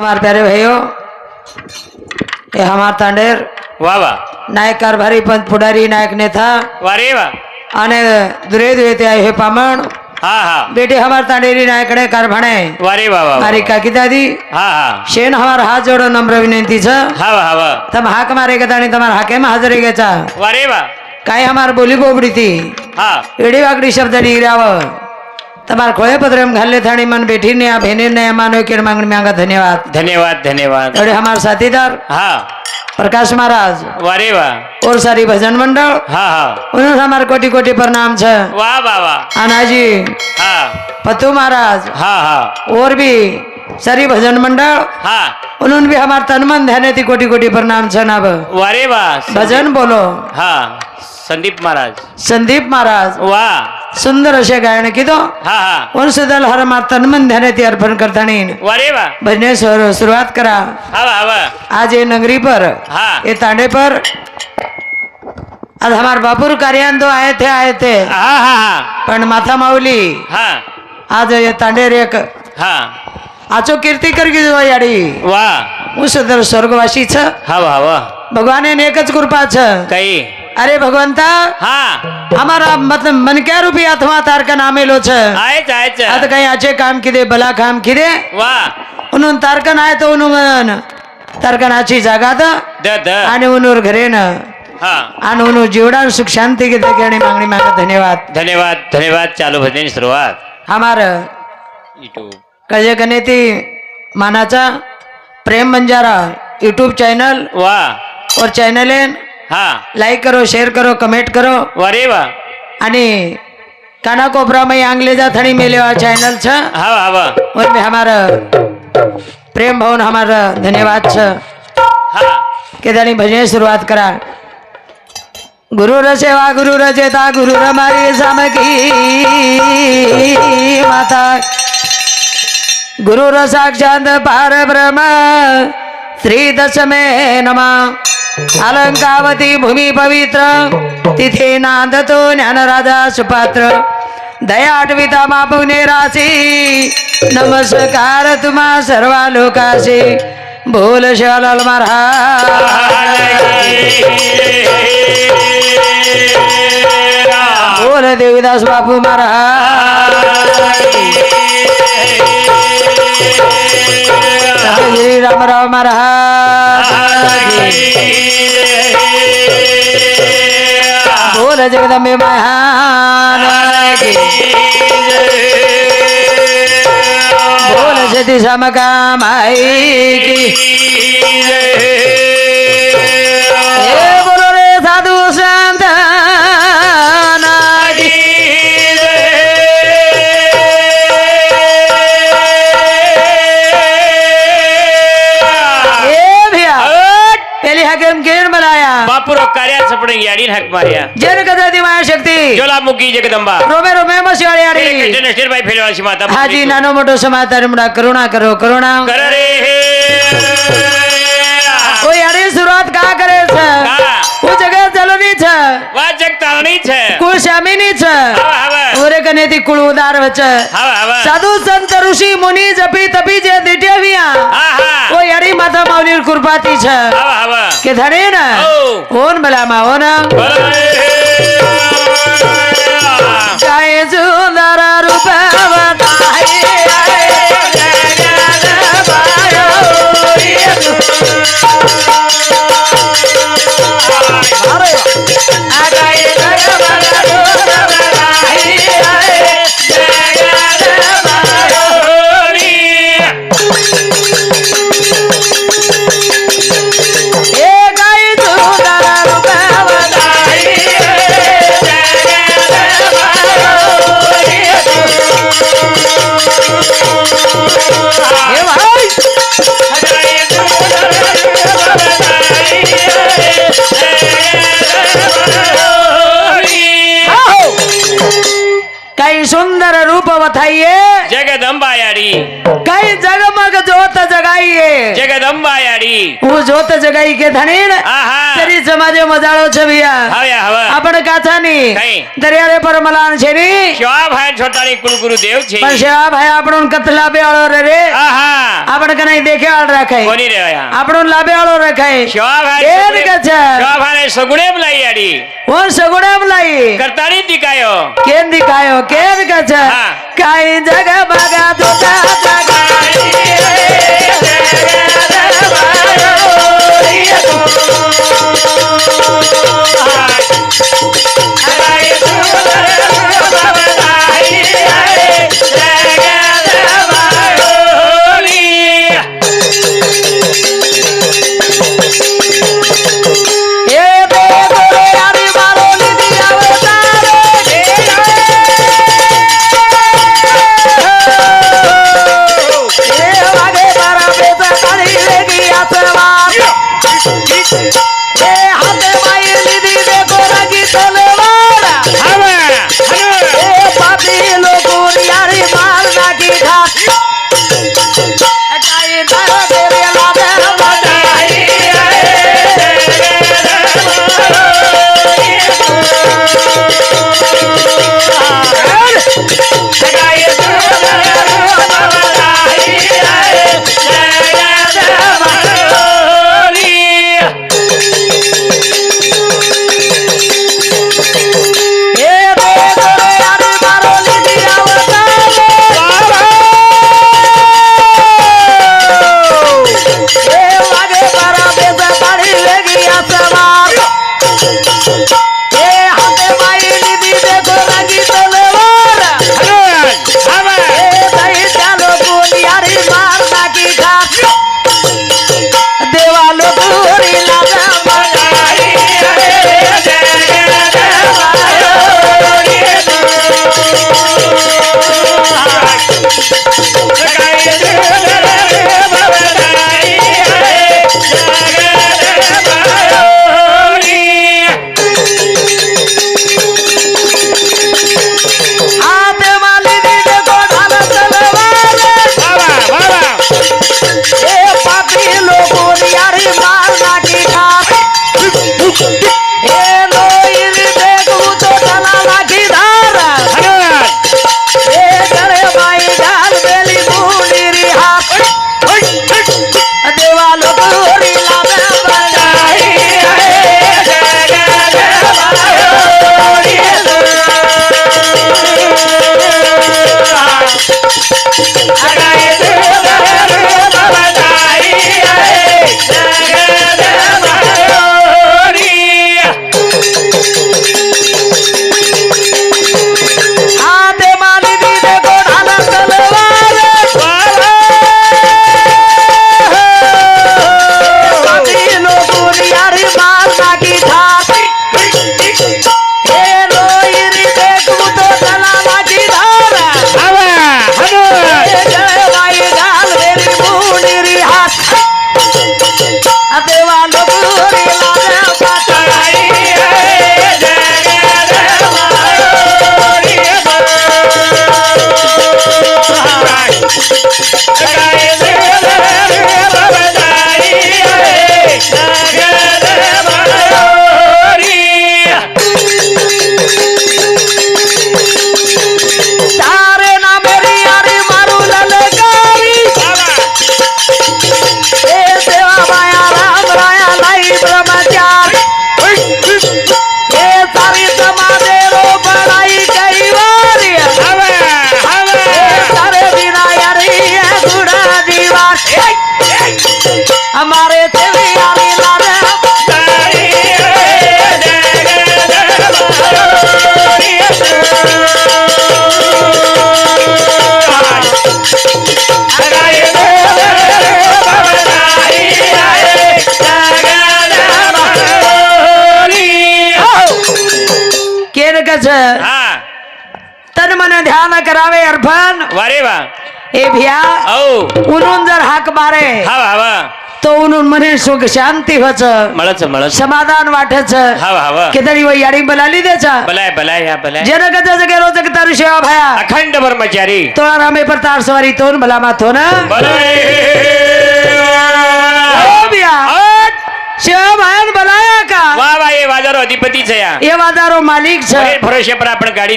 हमारे प्यारे भाइयों ये हमार तांडेर वा वा नायक कारभारी पंत पुढारी नायक नेता वा रे वा અને દુરે દુરે તે આવ્યો પામણ हा हा બેટી हमार तांडेरी नायकडे कारभाणे वा रे वा वा वा. મારી કાકી દાદી हा हा शेन हमार हात जोडो नम्र विनंती छ हा वा हा वा तम हाक मारे गेता आणि તમાર હાકેમ હાજરી गेचा वा रे वा काय हमार बोली बोबडी ती हा एडी वाकडी शब्द निघराव તમાર ખોળે પત્રમ ઘાલે થાણી મન બેઠી ને આ भेने ने मानो केड मागणी मागा धन्यवाद धन्यवाद धन्यवाद एवढे हमार साथीदार हा प्रकाश महाराज वा रे वा और सारी भजन मंडळ हा हा उन्होंने हमारे कोटि कोटि प्रणाम छ वा वा वा आनाजी हा पतू महाराज हा हा और भी सारी भजन मंडळ हा उन्होंने भी हमारे तन मन ध्यान ती कोटि कोटि प्रणाम छ नाब वा रे वा भजन बोलो हा संदीप महाराज संदीप महाराज वा सुंदर असे गायन किदो हा हा. उन सुदल हर मार तन मन ध्यान ती अर्पण करतानी. वा रे वा. भजने सुर- सुरुवात करा. हा हा आज ये नगरी पर हा. ये तांडे पर. आज हमारे बापुर कार्यान तो आए थे आए थे. हा हा हा. पण माथा माऊली हा. आज ये तांडेर एक हा. आचो कीर्ती कर गी याडी वा. उस तर स्वर्गवासी छ. हा वा वा. भगवान ने एकच कृपा छ. काही. अरे भगवंता हा. हमारा मतलब मन क्या रूपी अथवा तार का आहेच आता काही आचे काम किदे भला काम किदे वा उन्हून तारकन आहे तो उन्हून तारकनाची जागा द द द. आणि उन्हूर घरे न। हा. आणि उन्हू जीवडा सुख शांती की देखे आणि मागणी मागा धन्यवाद। धन्यवाद धन्यवाद. चालू भजन सुरुवात हमार युट्यूब कजे कने ती मानाचा प्रेम बंजारा यूट्यूब चैनल वा और चैनल लाईक करो शेअर करो कमेंट करो वा रे वा आणि काना कोपरा में अंग्रेजा थणी मेले चैनल छ हा वा हा वा और हमारा प्रेम भवन हमारा धन्यवाद छ हा के दानी भजन शुरुआत करा गुरु र सेवा गुरु र चेता गुरु र मारी सामकी माता अलंकावती भूमी पवित्र तिथे नांदतो ज्ञानराजा सुपात्र. दया आठविता मापुने राशी नमस्कार तुम्हा सर्वा लोकाशी बोल शिवालाल महाराज. बोल देवीदास बापू महाराज. श्री रामराव महाराज बोल जगदंबे महाराज बोल सती समका माई की याडी हक मारिया। जन कदा दी माया शक्ती। ज्वालामुखी जगदंबा रोमे रोमे मसिवाळी आडी इंटरनॅशनल बाई फेलवाशी माता हाजी नानो मोठो समाचार मुडा करुणा करो करुणा। कर रे ओ याडी सुरुवात का करे छ? का? वो जगह चलोनी छ? वा जग ताळणी છે कुळ शामिनी छ? ओरे कने ती कुळ उदार वच साधू संत ऋषी मुनी जपी तपी जे दिटे विया माता माऊली कृपाती छ। हवा हवा के धडे ना? జగదంబాయారి జగమగ జోత జగ જગઈએ જગદંબાયાડી હું જોત જગાઈ કે ધણી તરી સમાજે મજાળો છે ભૈયા આપણ કાથાની દરિયારે પર મલાન છે ની શ્યા ભાઈ છોટાણી કુલ ગુરુદેવ છે પણ શ્યા ભાઈ આપણો કતલા બેળો રે રે આપણ કને દેખે આળ રાખાય કોની રે આપણો લાબે આળો રાખાય શ્યા ભાઈ એન કે છે શ્યા ભાઈ સગુડે બોલાઈ આડી ઓ સગુડે બોલાઈ કરતાણી દીકાયો કેન દીકાયો કેન કે છે કાઈ જગ બગા તો જગ तन मन ध्यान करावे अर्पण वारे वा। ए भिया औ। उन्हून जर हाक मारे हा हवा तो उन्हून मने सुख शांती व्हाच मळच मळच। समाधान वाटच हा हवा कितरी व। याडी बलाली द्याचा बलाय बलाय या बलाय। जनक जस गेलो जगतार शेवा भया। अखंड ब्रह्मचारी। तोळा रामे परतार सवारी तोन भला माथोन। बलाय। शिवाय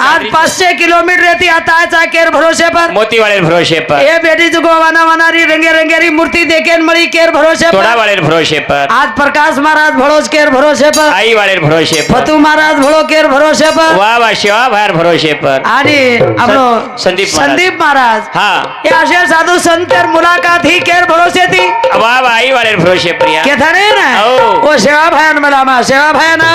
आज पाचशे किलोमीटर येते आता केर भरोसे पर। मोती वाले भरोसे पर। ये बेटी जो गोवाना वानारी रंगे रंगेरी मूर्ति देखे मड़ी केर भरोसे पर। वाले भरोसे पर। आज प्रकाश महाराज भरोस केर भरोसे पर। आई वाले भरोसे पर। फतू महाराज भरो केर भरोसे पर। वाह वाह शिवा भार भरोसे पर। आणि आपलो संदीप संदीप महाराज। हा। हे असे साधू संतर मुलाकात ही केर भरोसे ती। वाह वाह आई वाले भरोसे पर के धरे ना ओ सेवा भायन मला सेवा भायना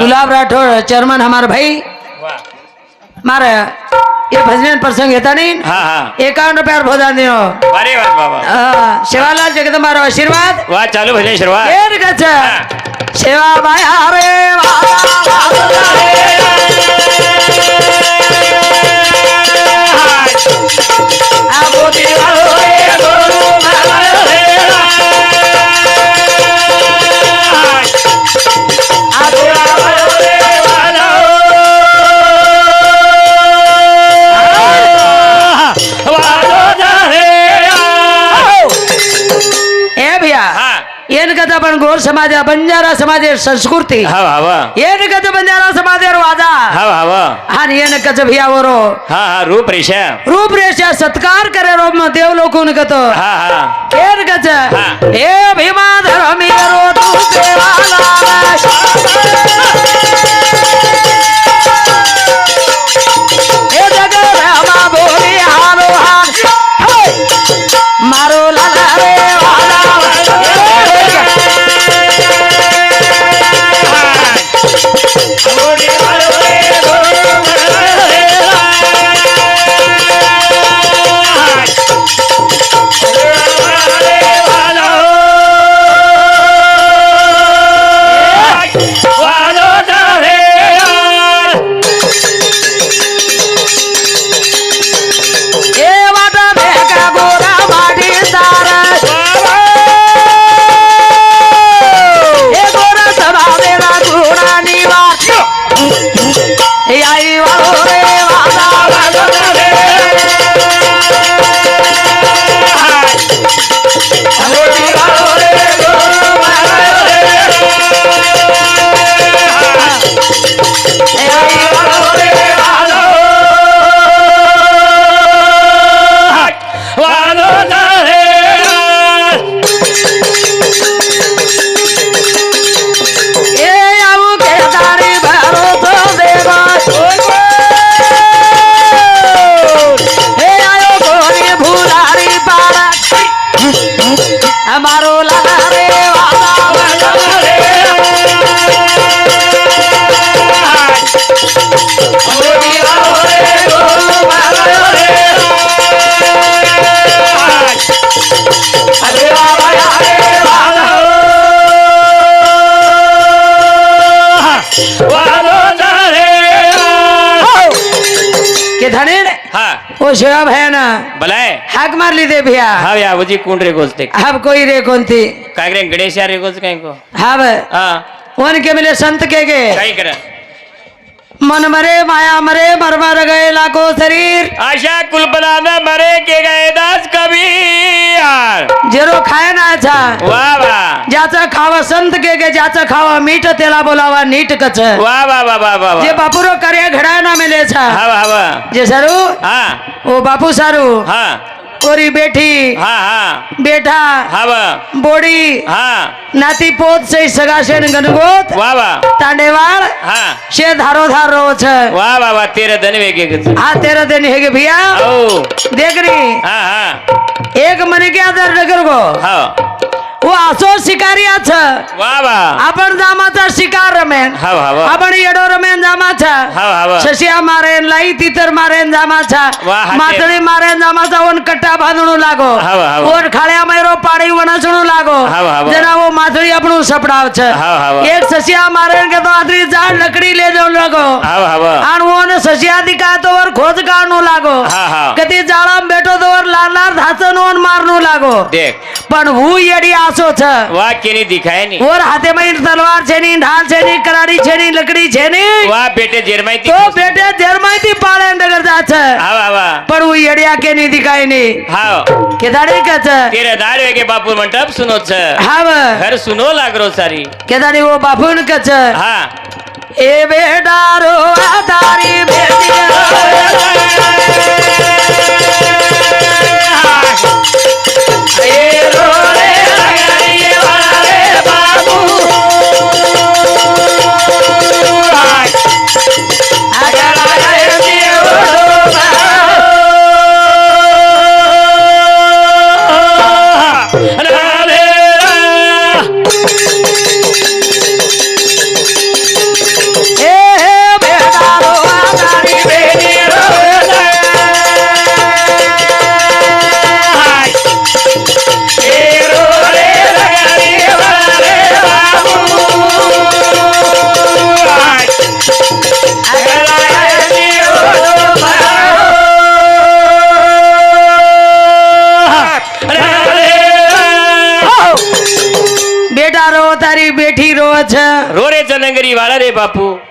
गुलाब राठौड़ चेयरमैन हमारे भाई मारे ये भजन प्रसंग येता नी हा हा एकावन्न रुपयावर भोजन देऊ अरे वा वा मारो आशीर्वाद वा चालू भजन शिरवा येर गच्छ. शिवा बाया ಏನ್ಗತ ಬಂದ್ ಗೋರ್ ಸಮಾಜ ಬಂಜಾರ ಸಮಾಜ ಸಂಸ್ಕೃತಿ ಏನ್ಗತ ಬಂಜಾರ ಸಮಾಜ ವಾದ ಹಾನ್ ಏನ್ಕಚ ಭಿ ಅವರು ರೂಪರೇಷ ರೂಪರೇಷ ಸತ್ಕಾರ ಕರ್ಯಾರ ದೇವ್ ಲೋಕನ ಕತ ಏನ್ಕಚ ಏ ಭೀಮಾ ಧರ್ಮಿಯರು ಮಾರೋ ओ शिवा भयाना। बलाय हाक मार ली दे भैया। हा वो जी कोण रे गोलते? हा कोई रे कोणती? काय रे गणेश रे गोल काय को हा। ब हा वन के मिले संत के के? काय करा? मन मरे माया मरे मर मर गए लाखो शरीर। आशा कुलपनाना मरे के गए दास कबीर। जेरो खाय ना अच्छा। वाह वाह। ज्याचं खावं संत के गे ज्याचं खावं मीठ त्याला बोलावा नीट कच। वाह वाह वाह वाह वाह जे बापूरो करे घडा ना मिले छा। हवा हवा जे सरू हा। ओ बापू सारू हा। कोरी बेठी हा हा. बेठा हा बा. बोडी हा. नाती पोत से सगा शेन गणगोत वा वा. तांडेवार हाँ. शे धारो धार रो छ वा वा वा. तेरे दिन वेगे हा तेरे दिन हेगे भैया. ओ देख रे. हा हा. एक मने क्या आदर डगर गो. हाँ. ও আসো শিকারি আছে আপন জামাचा शिकार रमेन। आपण येडो रमेन जामाचा। शशिया मारेन लाई तितर मारेन जामाचा। मातळी मारेन जामाचा वन कट्टा बांधणू लागो। वन खाळ्या मैरो पाडी वनसणू लागो। जना वो मातळी आपण सपडाव छ एक शशिया मारेन के तो आदरी जाड लकडी ले जाऊन लागो। आणि वन शशिया दिका तोवर खोज काढणू लागो। कधी जाळाम बेटो तोवर लाणार धाचणू मारणू लागो। पण हु येडी आस વર લાર લાર ધાસન ઓન મારનું લાગો દેખ પણ હું એડી આસો છે વાહ કેની દેખાય ની ઓર હાથેમાં તલવાર છે ની ઢાલ છે ની કરાડી છે ની લકડી છે ની વાહ બેટે જેરમાઈ તો બેટે જેરમાંથી પાળે નગર જા છે હા વાહ વાહ પણ હું એડિયા કે ની દિખાય ની હા કે દાડી કે છે તેરે દાડ વેગે બાપુ મંડપ સુનો છે હાવ ઘર સુનો લાગરો સારી કે દાડી ઓ બાપુન કે છે હા એ બેડારો આ તારી બેટી છે? રોરે ચનંગરી વાળા રે બાપુ.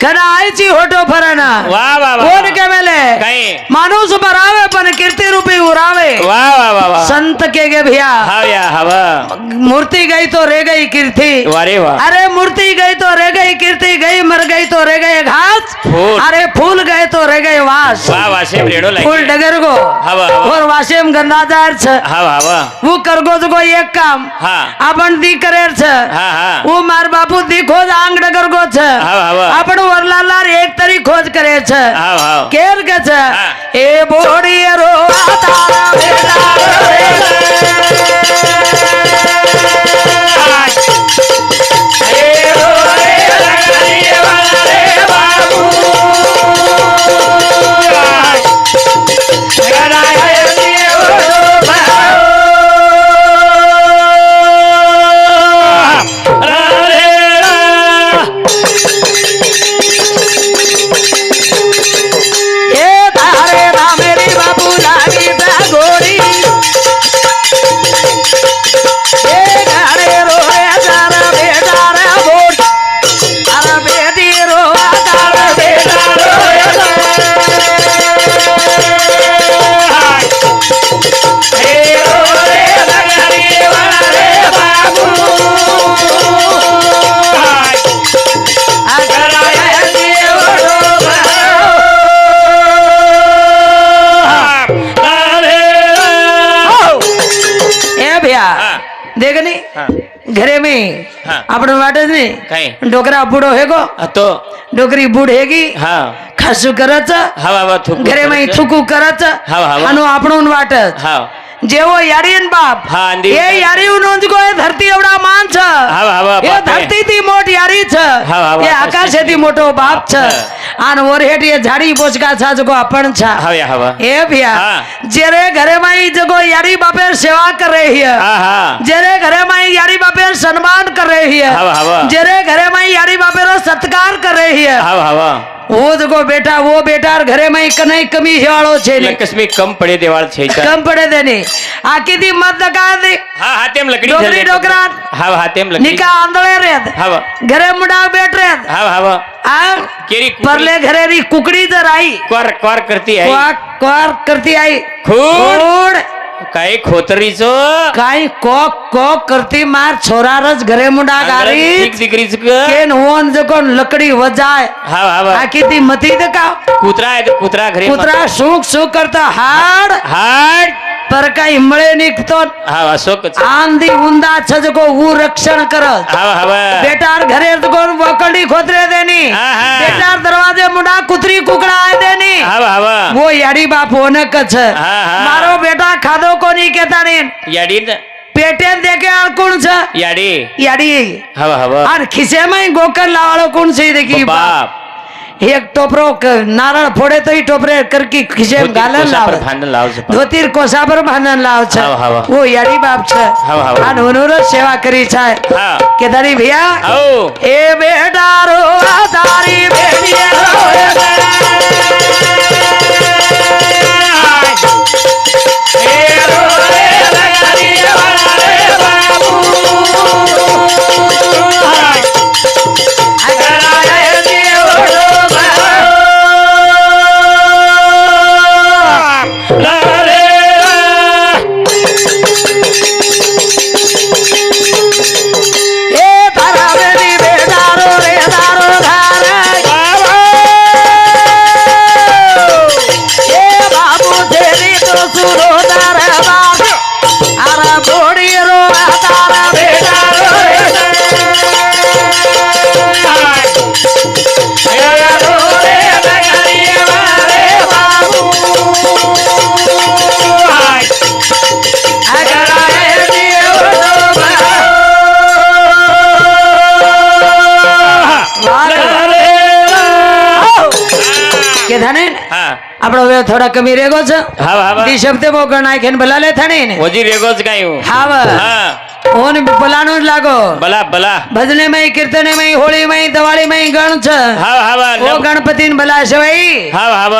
कदा आईची होटो फरणा वा वा कोण केमेले? काय माणूस बरावे पण कीर्ती रूपी उरावे. वा वा वा वा संत के गे भैया. हव्या हवा मूर्ति गई तो रे गई कीर्ती. अरे वा. अरे मूर्ति गई तो रे गई कीर्ति गई मर गई तो रे गए घास. अरे फूल गए तो रे गए वास. वा वासे रेडो लाई फूल डगर गो. हवा और वासे में गंदा जार छ. हवा हवा. वो करगो जो एक काम. हां. अपन दी करे छ. हां हां. वो मार बापू दिखो ಕೇರ್ಗಚ ಕೇರ್ಗಚ ಏ ಬೋಡಿಯರೋ આપણે વાટ જ કઈ? નહીં ડોકરા બૂઢો હેગો આ તો ડોકરી બૂઢ હેગી હા ખાસું કરત હવા હવા થૂક ઘરે માં થૂકું કરત હા, હા. આનું આપણું વાટ જ. હા જેવો યારી ને બાપ હા, અંધી એ યારી નો જ કોઈ ધરતી એવડા માન છે હા, હા, એ બાપે. ધરતી થી મોટ યારી છે હા, હા, એ બાપે. આકાશે થી મોટો બાપ છે હા. આન ઓરહેટીએ ઝાડી બોચકા છા જગો આપણ છા. હવે હવે. એ ભિયા જેરે ઘરે માં ઈ જગો યારી બાપે સેવા કરે હિય જેરે ઘરે માં ઈ યારી બાપે સન્માન કરે હિય જેરે ઘરે માં યારી બાપે રો સત્કાર કરે હિય હવે હવે. ઓજ ગો બેટા વો બેટાર ઘરે માં કનઈ કમી હેવાળો છે ને કસમી કમ પડે દેવાળ છે કમ પડે દે ને આ કીધી મત દકા દે હા હા તેમ લકડી ડોકરી ડોકરા હા હા તેમ લકડી નિકા આંધળે રે હા ઘરે મુડા બેટ રે હા હા આ કેરી પરલે ઘરે રી કુકડી જર આઈ કોર કોર કરતી આઈ કોર કોર કરતી આઈ ખૂડ काय खोतरीच? काय कोक कोक करती मार छोरारच घरे मुंडा गारी केन होन कोण लकडी वजाय. हा हा किती मती का कुत्रा आहे कुत्रा घरी कुत्रा सुख सुख करता हाड. हाड. परका हिमळे निघतो आंधी उंदा छजको ऊ रक्षण करत. बेटार घरे वकडी खोदरे देनी. बेटार दरवाजे मुडा कुत्री कुकडा आहे देनी. वो याडी बाप होने कच मारो बेटा खादो कोनी केता नहीं याडी पेटेन देखे आर कोण छ याडी. याडी. हवा हवा और खिसे में गोकर लावालो कुण से देखी बाप. एक टोपरो नारळ फोडे तोही टोपरे करकी खिशे घालन लाव धोतीर कोसाबर भानन लाव छ वो यारी बाप छ हां हुनुरो सेवा करी छ केदारी भैया ए बेटा रो आदारी थोडा कमी रेगोच ती हाव शब्द मोकळ नाही घेऊन बोलाले थाने वजी रेगोच काय हो? हा? हाव ओन बोलानो लागो। बला बला। भजने मई कीर्तने मई होळी मई दवाळी मई गणच हाव हाव ओ गणपतीन बला शवई। हाव हाव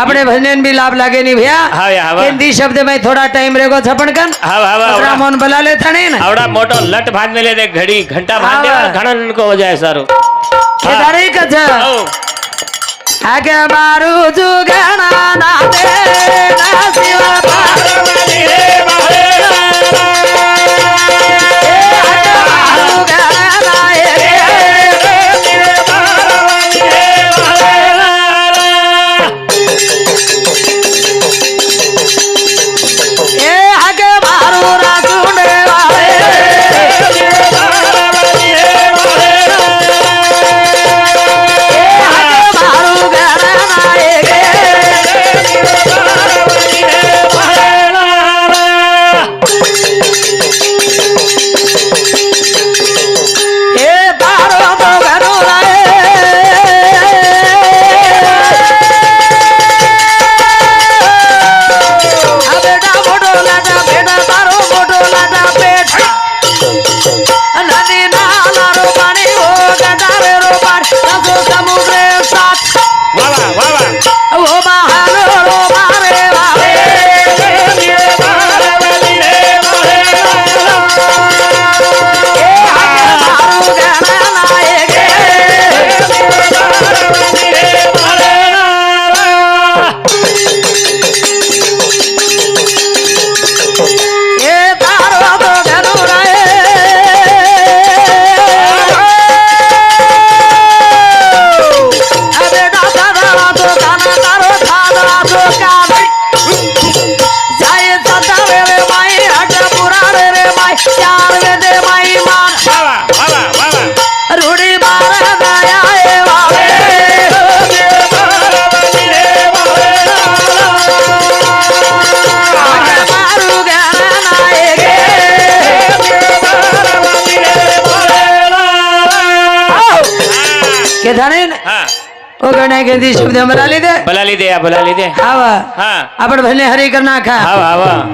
आपले भजनेन भी लाभ लागे नी भया। हाव हाव दी शब्द मई थोडा टाइम रेगो छपण कन। हाव हाव आवडा बला ले थाने आवडा मोटो लट भांडले रे घडी। घंटा भांडले घणन को हो जाए सारो। केदारे कछ একবার যুগানা না দে না। ઓ ગણાય કે દી? શબ્દ મરા લીધે ભલા લીધે આ ભલા લીધે આવા. હા. આપણે ભલે હરી કર નાખા. આવા આવા.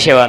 जय शिवालाल जय शिवालाल